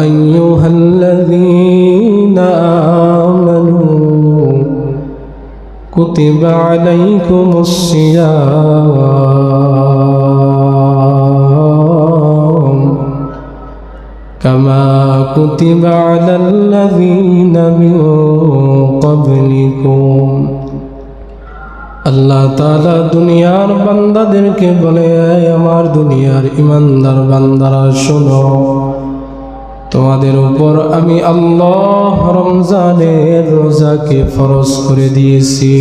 أيها الذين آمنوا كتب عليكم الصيام كما كتب على الذين من قبلكم. আল্লাহ তালা দুনিয়ার বান্দাদেরকে বলে, "এই আমার দুনিয়ার ইমানদার বান্দারা, শোনো। তোমাদের উপর আমি আল্লাহ রমজানের রোজাকে ফরজ করে দিয়েছি।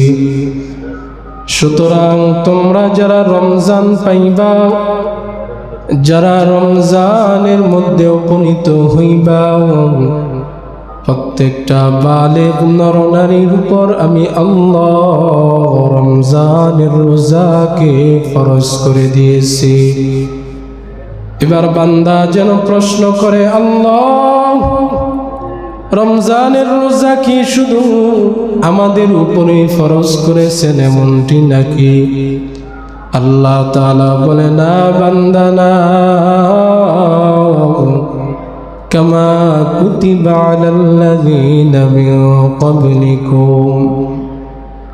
সুতরাং তোমরা যারা রমজান পাইবা, যারা রমজানের মধ্যে উপনীত হইবা প্রত্যেকটা বালে নরনারীর উপর আমি আল্লাহ রমজানের রোজাকে ফরজ করে দিয়েছি। এবার বান্দা যেন প্রশ্ন করে, আল্লাহ, রমজানের রোজা কি শুধু আমাদের উপরে ফরজ করেছেন এমনটি নাকি? আল্লাহ তাআলা বলে, না বান্দা, না। كما كتب على الذين من قبلكم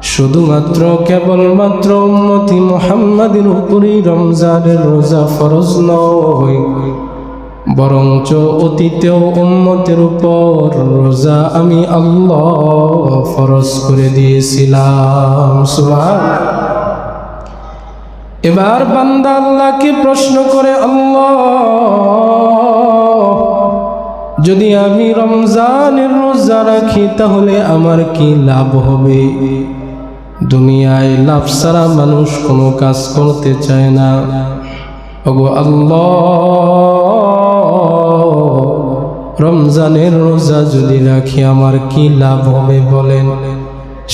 শুধুমাত্র কেবলমাত্র উম্মতি মুহাম্মাদের উপরই রমজানের রোজা ফরজ নয় বরঞ্চ অতীতেও উম্মতের উপর রোজা আমি আল্লাহ ফরজ করে দিয়েছিলাম সুবহান এবার বান্দা আল্লাহকে প্রশ্ন করে আল্লাহ যদি আমি রমজানের রোজা রাখি, তাহলে আমার কি লাভ হবে? দুনিয়ায় লাভ ছাড়া মানুষ কোনো কাজ করতে চায় না। ওগো আল্লাহ, রমজানের রোজা যদি রাখি, আমার কি লাভ হবে বলেন?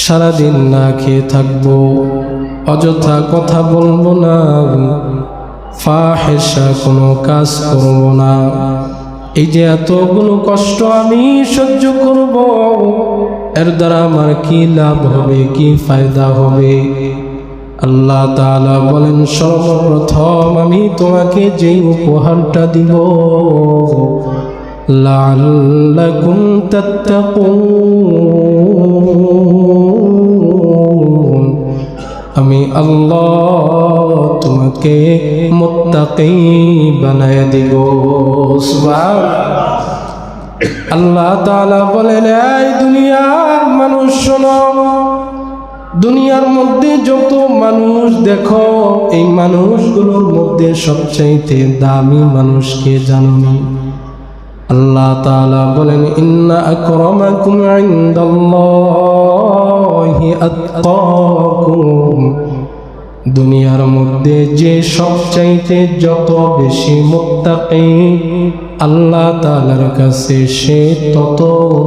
সারাদিন না খেয়ে থাকব, অযথা কথা বলব না ফাহেসা কোনো কাজ করব না। এই যে এতগুলো কষ্ট আমি সহ্য করব, এর দ্বারা আমার কি লাভ হবে, কি ফায়দা হবে? আল্লাহ তাআলা বলেন, সর্বপ্রথম আমি তোমাকে যেই উপহারটা দিব, লাআল্লাকুম তাত্তাকুন। আমি আল্লাহ তোমাকে মুত্তাকি বানায় দিব। আল্লাহ তাআলা বলেন, এই দুনিয়ার মানুষ শোনো, দুনিয়ার মধ্যে যত মানুষ দেখো, এই মানুষগুলোর মধ্যে সবচাইতে দামি মানুষকে জানি আল্লাহ তাআলা বলেন, ইন্না আকরামাকুম দুনিয়ার মধ্যে যে সবচাইতে যত বেশি মুত্তাকি আল্লাহ তাআলার কাছে, সে তত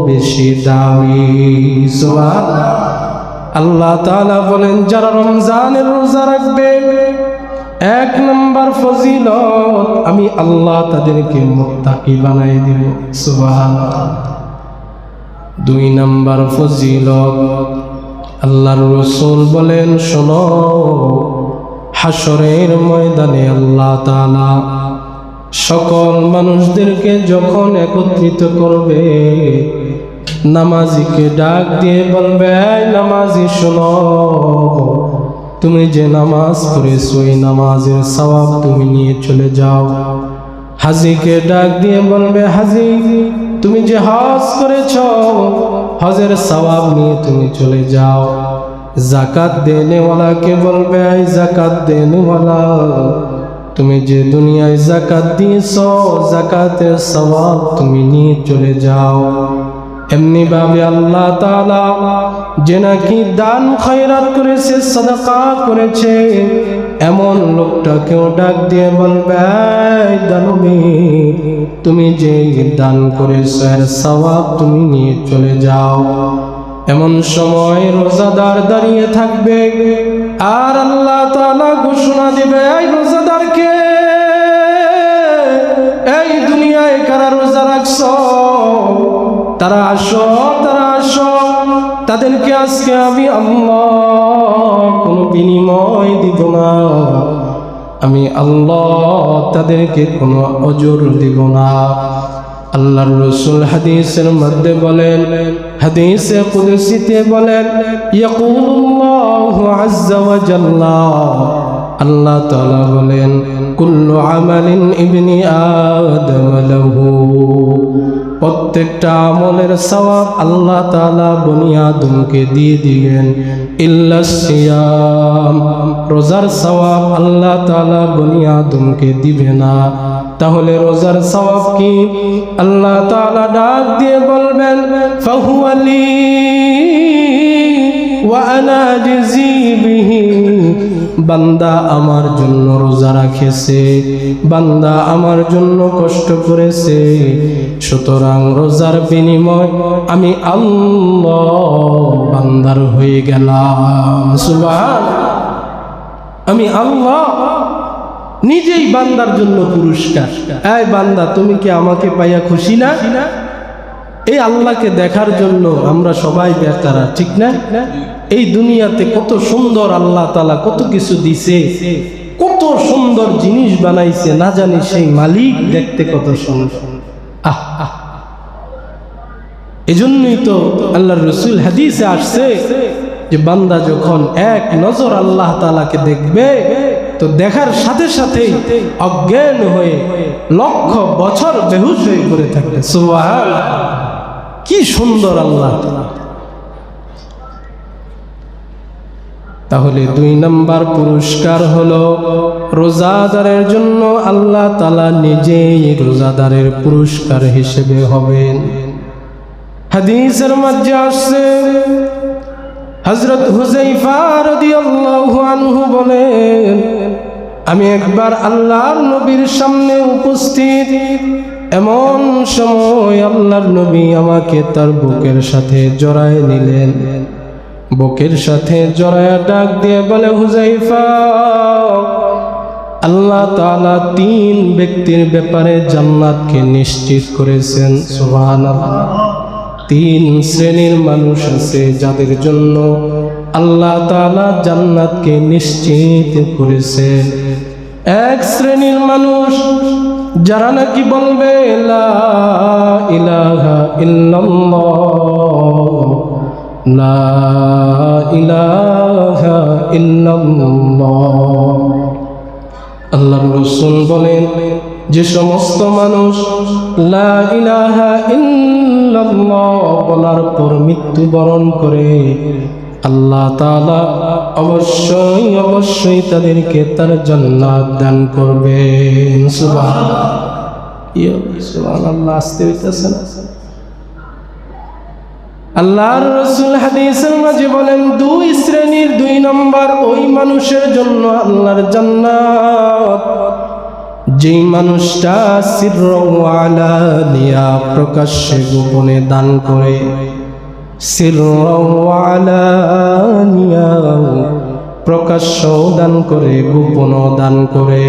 বেশি দামি। আল্লাহ তাআলা বলেন, যারা রমজানের রোজা রাখবে এক নম্বর ফজিলত, আমি আল্লাহ তাদেরকে মুত্তাকি বানাই দিব, সুবহানাল্লাহ। দুই নম্বর ফজিলত, আল্লাহর রসুল বলেন, শোনো হাসরের ময়দানে আল্লাহ তালা সকল মানুষদেরকে যখন একত্রিত করবে, নামাজিকে ডাক দিয়ে বলবে, "এই নামাজি, শোনো তুমি যে নামাজ পড়েছো, এই নামাজের সওয়াব তুমি নিয়ে চলে যাও। হাজিকে ডাক দিয়ে বলবে, হাজি, তুমি যে হজ করেছ, হজের সওয়াব নিয়ে তুমি চলে যাও। জাকাত দেনেওয়ালাকে বলবে, এই জাকাত দেনেওয়ালা, তুমি যে দুনিয়ায় জাকাত দিয়েছ, জাকাতের সওয়াব তুমি নিয়ে চলে যাও। এমনি ভাবে আল্লাহ তাআলা যে নাকি দান খয়রাত করেছে, সাদাকা করেছে, এমন লোকটাকেও ডাক দিয়ে বলবে, "এই দানবী, তুমি যে দান করেছ, এর সওয়াব তুমি নিয়ে চলে যাও। এমন সময় রোজাদার দাঁড়িয়ে থাকবে, আর আল্লাহ তালা ঘোষণা দিবে রোজাদারকে তারা আসো তারা আসো। তাদেরকে আজকে আমি আল্লাহ কোনো বিনিময় দিব না। আমি আল্লাহ তাদেরকে কোনো অজর দিব না। আল্লাহর রসুল হাদিসের মধ্যে বলেন, হাদিসে কুদসিতে বলেন, ইয়াকুলুল্লাহু আজ্জা ওয়া আল্লাহ তাআলা বলেন, কুল্লু আমালিন ইবনি আদম লাহু। প্রত্যেকটা আমলের সওয়াব আল্লাহ তালা বনি আদমকে দিয়ে দিবেন ইল্লা সিয়াম, রোজার সওয়াব আল্লাহ তালা বনি আদমকে দিবে না। তাহলে রোজার সওয়াব কি? আল্লাহ তালা ডাক দিয়ে বলবেন ফাহুয়ালি ওয়া আনা আজজি বিহি বান্দা আমার জন্য রোজা রাখেছে, বান্দা আমার জন্য কষ্ট করেছে। সুতরাং রোজার বিনিময় আমি আল্লাহ বান্দার হয়ে গেলাম। সুবহান আমি আল্লাহ নিজেই বান্দার জন্য পুরস্কার। এই বান্দা, তুমি কি আমাকে পাইয়া খুশি না? এই আল্লাহকে দেখার জন্য আমরা সবাই বেকারা, ঠিক না? এই দুনিয়াতে কত সুন্দর আল্লাহ তালা কত কিছু দিছে, কত সুন্দর জিনিস বানাইছে, না জানি সেই মালিক দেখতে কত সুন্দর। এজন্যই তো আল্লাহ রসুল হাদিসে আসছে যে বান্দা যখন এক নজর আল্লাহ তালাকে দেখবে, তো দেখার সাথে সাথে অজ্ঞান হয়ে লক্ষ বছর বেহুশ হয়ে পড়ে থাকবে। সুবাহ কি সুন্দর আল্লাহ তাহলে দুই নাম্বার পুরস্কার হলো রোজাদারের জন্য আল্লাহ তালা নিজেই রোজাদারের পুরস্কার হিসেবে হবেন। হাদিসের মধ্যে আসছে হজরত আনহু বলেন, আমি একবার আল্লাহর নবীর সামনে উপস্থিত, এমন সময় আল্লাহর নবী আমাকে তার বুকের সাথে জড়ায় নিলেন। বুকের সাথে জড়ায় ডাক দিয়ে বলে, হুজাইফা, আল্লাহ তালা তিন ব্যক্তির ব্যাপারে জান্নাতকে নিশ্চিত করেছেন, সুবহানাল্লাহ। তিন শ্রেণির মানুষ আছে যাদের জন্য আল্লাহ তালা জান্নাতকে নিশ্চিত করেছেন। এক শ্রেণির মানুষ, যারা নাকি বলবে ইলাহা ইল্লাল্লাহ। লা ইলাহা ইল্লাল্লাহ। আল্লাহর রসুল বলেন, যে সমস্ত মানুষ লা ইলাহা ইল্লাল্লাহ বলার পর মৃত্যুবরণ করে, আল্লাহ তাআলা অবশ্যই অবশ্যই তাদেরকে তার জান্নাত দান করবেন। সুবহানাল্লাহ। ইয়া সুবহানাল্লাহ আল্লাহর রসুল হাদিসের মাঝে বলেন, দুই শ্রেণির দুই নম্বর ওই মানুষের জন্য আল্লাহর জান্নাত। যেই মানুষটা সিরওয়ালানিয়া প্রকাশ্যে গোপনে দান করে প্রকাশ্য দান করে গোপন দান করে।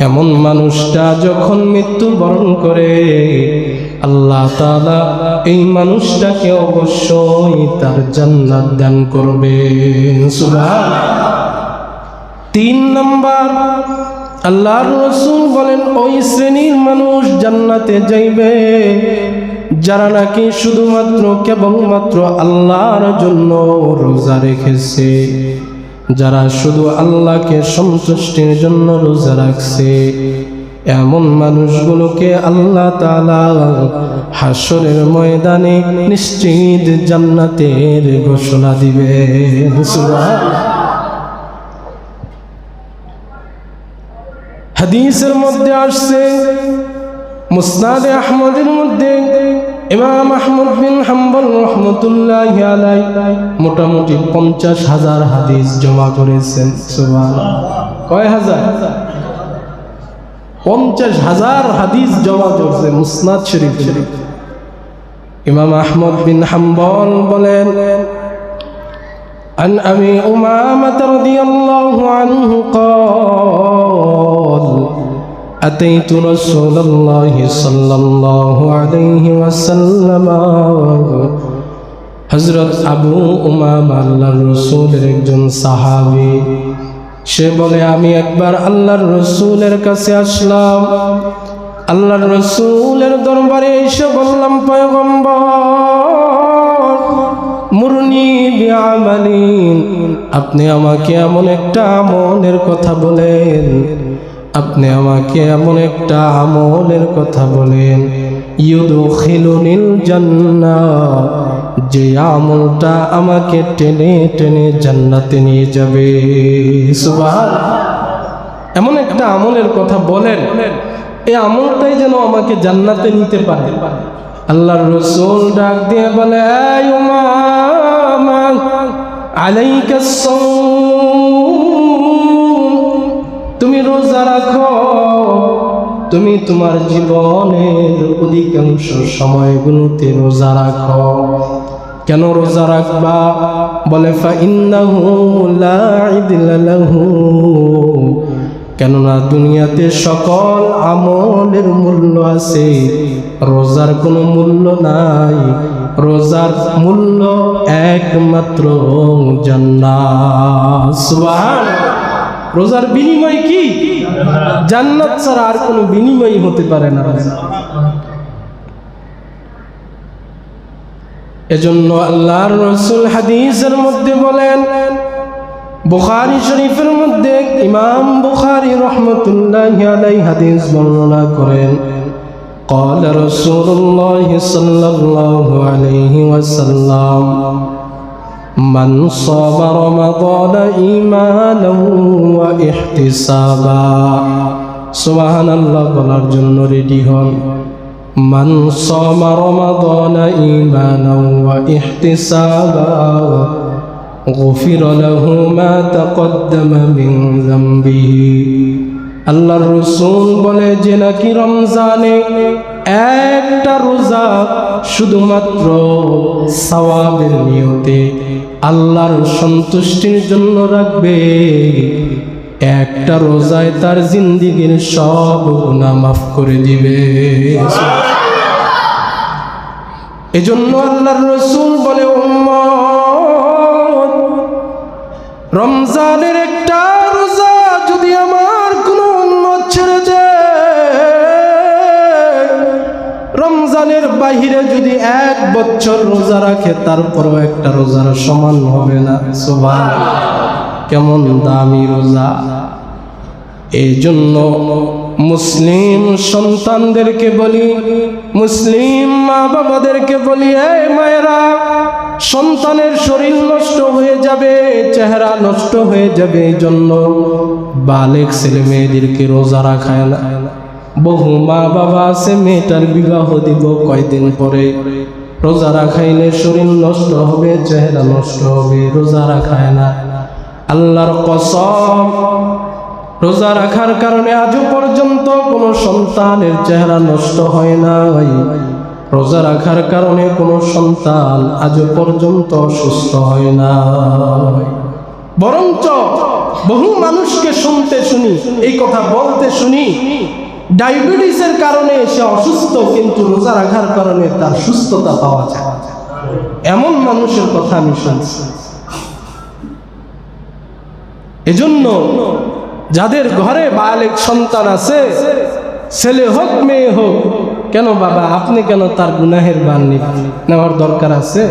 এমন মানুষটা যখন মৃত্যুবরণ করে, আল্লাহ তাআলা এই মানুষটাকে অবশ্যই তার জান্নাত দান করবে। তিন নম্বর, আল্লাহর রসুল বলেন, ওই শ্রেণির মানুষ জান্নাতে যাইবে, যারা নাকি শুধুমাত্র কেবলমাত্র আল্লাহর জন্য রোজা রেখেছে। যারা শুধু আল্লাহকে সন্তুষ্টির জন্য রোজা রাখছে, এমন মানুষগুলোকে আল্লাহ তাআলা হাসরের ময়দানে নিশ্চিত জান্নাতের ঘোষণা দিবে হাদিসের মধ্যে আসছে মুসনাদে আহমদের মধ্যে ইমাম আহমদ বিন হাম্বল রহমতুল্লাহ আলাই মোটামুটি পঞ্চাশ হাজার হাদিস জমা করেছেন কয় হাজার পঞ্চাশ হাজার হাদিস জমা করছে মুসনাদ শরীফ শরীফ ইমাম আহমদ বিন হাম্বল বলেন عن أبي أمامة رضي الله عنه قال أتيت رسول الله صلى الله عليه وسلم হজরত আবু উমাম আল্লাহ রসুলের একজন সাহাবি সে বলে আমি একবার আল্লাহর রসুলের কাছে আসলাম আল্লাহর রসুলের দরবারে এসে বললাম পয়গম্বর মুরনি বিআমালিন আপনি আমাকে এমন একটা আমলের কথা বলেন আপনি আমাকে এমন একটা আমলের কথা বলেন। ইউদখিলুনিল জান্নাহ। যে আমলটা আমাকে টেনে টেনে জান্নাতে নিয়ে যাবে। এমন একটা আমলের কথা বলেন। এই আমলটাই যেন আমাকে জান্নাতে নিতে পারে। আল্লাহর রসুল ডাক দিয়ে বলে "এই উমামা, আলাইকা সাওম। রোজা রাখো, তুমি তোমার জীবনের অধিকাংশ সময়গুলোতে রোজা রাখো। কেন রোজা রাখবা? বলে কেননা দুনিয়াতে সকল আমলের মূল্য আছে, রোজার কোনো মূল্য নাই। রোজার মূল্য একমাত্র সুবহানাল্লাহ। রোজার বিনিময় কি জান্নাত ছাড়া আর কোনো বিনিময় হতে পারে না এজন্য আল্লাহর রসুল হাদিসের মধ্যে বলেন বুখারী শরীফের মধ্যে ইমাম বুখারী রহমতুল্লাহ আলাই হাদিস বর্ণনা করেন قال رسول الله صلى الله عليه وسلم من صام رمضان إيمانا واحتسابا سبحان الله বলার জন্য রেডি হন من صام رمضان إيمانا واحتسابا غفر له ما تقدم من ذنبه আল্লাহর রসুল বলে যে নাকি রমজানে একটা রোজা শুধুমাত্র সওয়াবের নিয়তে আল্লাহর সন্তুষ্টির জন্য রাখবে। একটা রোজায় তার জিন্দিগির সব গুণা মাফ করে দিবে। এজন্য আল্লাহর রসুল বলে রমজানের একটা যদি এক বছর রোজা রাখে, তারপরও একটা রোজার সমান হবে না। সুবহান কেমন দামি রোজা? এই জন্য মুসলিম সন্তানদেরকে বলি, মুসলিম মা বাবাদেরকে বলি, এই মায়েরা, সন্তানের শরীর নষ্ট হয়ে যাবে, চেহারা নষ্ট হয়ে যাবে এই জন্য বালেক ছেলে মেয়েদেরকে রোজা রাখায় না। বহু মা বাবা আছে, মেয়েটার বিবাহ দিব কয়দিন পরে। রোজা রাখাইলে শরীর নষ্ট হবে, চেহারা নষ্ট হবে, রোজা রাখায় না। আল্লাহর কসম, রোজা রাখার কারণে আজও পর্যন্ত কোনো সন্তানের চেহারা নষ্ট হয় নাই। রোজা রাখার কারণে কোনো সন্তান আজও পর্যন্ত সুস্থ হয় না বরঞ্চ বহু মানুষকে শুনতে শুনি, এই কথা বলতে শুনি। ডায়াবেটিসের কারণে সে অসুস্থ, কিন্তু রোজা রাখার কারণে তার সুস্থতা পাওয়া যায়। এমন মানুষের কথা আমি শুনছি। এজন্য যাদের ঘরে বালেক সন্তান আছে, ছেলে হোক, মেয়ে হোক, কেন বাবা, আপনি কেন তার গুনাহের বান নেওয়ার দরকার আছে?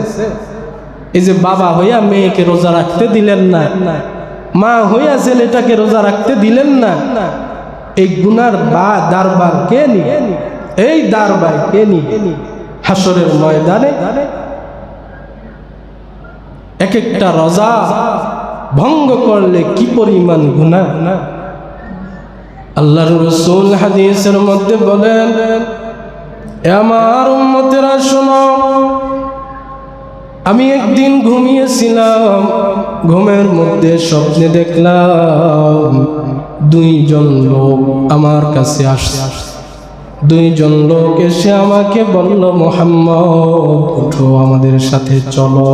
এই যে বাবা হইয়া মেয়েকে রোজা রাখতে দিলেন না, মা হইয়া ছেলেটাকে রোজা রাখতে দিলেন না এই গুনার বা দারবার কে নি এই দারবার কে নি হাসরের ময়দানে এক একটা রোজা ভঙ্গ করলে কি পরিমাণ গুণা আল্লাহর রসুল হাদিসের মধ্যে বলেন, "এ আমার উম্মতেরা শোনো আমি একদিন ঘুমিয়েছিলাম, ঘুমের মধ্যে স্বপ্নে দেখলাম, দুইজন লোক আমার কাছে আসে দুইজন লোক এসে আমাকে বলল, মোহাম্মদ, উঠো আমাদের সাথে, চলো।